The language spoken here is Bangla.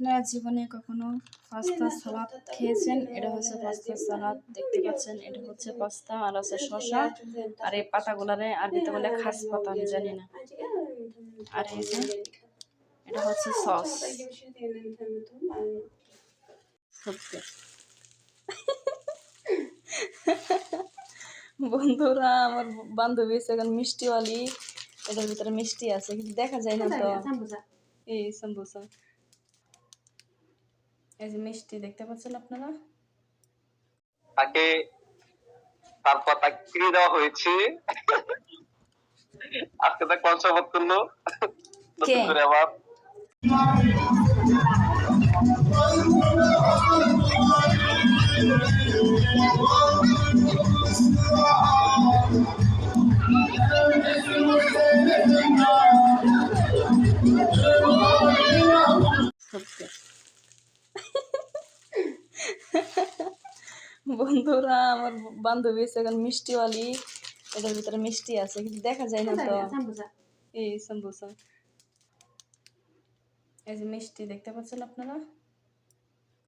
আপনারা জীবনে কখনো পাস্তা সালাদ খেয়েছেন? এটা হচ্ছে পাস্তা সালাদ দেখতে পাচ্ছেন এটা হচ্ছে পাস্তা আর আছে শসা। আর এই পাতাগুলারে আরবিতে বলে খাস পাতা আমি জানি না। আর এই যে এটা হচ্ছে সস। বন্ধুরা আমার বান্ধবী এখন মিষ্টিওয়ালি। এটার ভিতরে মিষ্টি আছে কিন্তু দেখা যায় না তো। এই সাম্বুসা এই যে মিষ্টি দেখতে পাচ্ছেন আপনারা? তাকে তারপর তাকে ফিরিয়ে দেওয়া হয়েছে। আজকে তাকে কনসার্ট করল নতুন করে আবার। সত্যি বন্ধুরা, আমার বান্ধবী আছে এখন মিষ্টিওয়ালি। এটার ভিতরে মিষ্টি আছে, কিন্তু দেখা যায় না তো। এই সাম্বুসা এই যে মিষ্টি দেখতে পাচ্ছেন আপনারা?